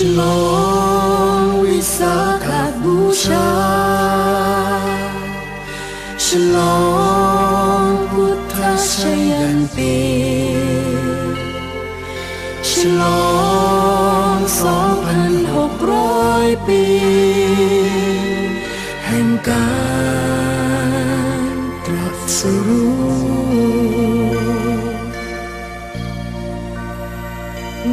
ฉลองวิสาขบูชา ฉลองพุทธชยันตีฉลองสองพันหกร้อยปี แห่งการตรัสรู้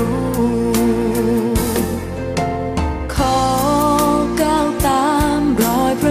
ู้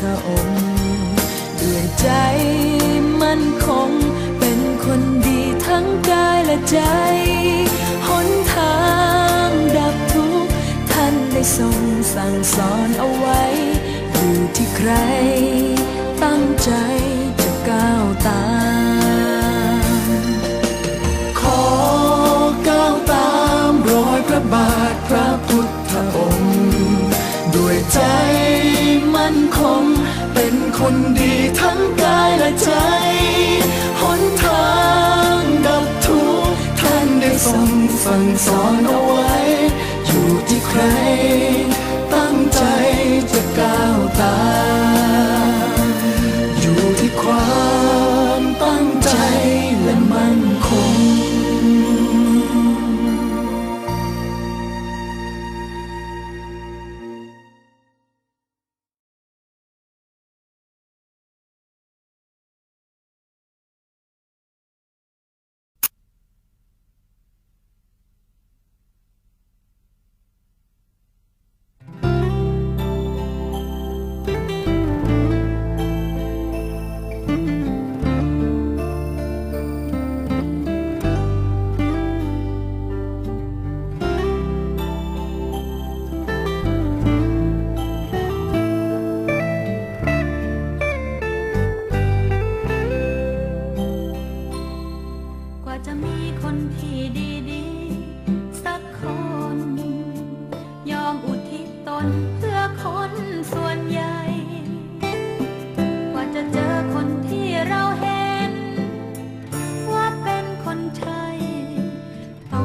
พุทธองค์ด้วยใจมั่นคง เป็นคนดีทั้งกายและใจ หนทางดับทุกข์ท่านได้ทรงสั่งสอนเอาไว้ อยู่ที่ใคร ตั้งใจจะก้าวตามขอก้าวตามรอยพระบาทพระ คนดีทั้งกายและใจ หนทางดับทุกข์ท่านได้ทรงสั่งสอนเอาไว้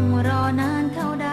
งรอนานเท่าใด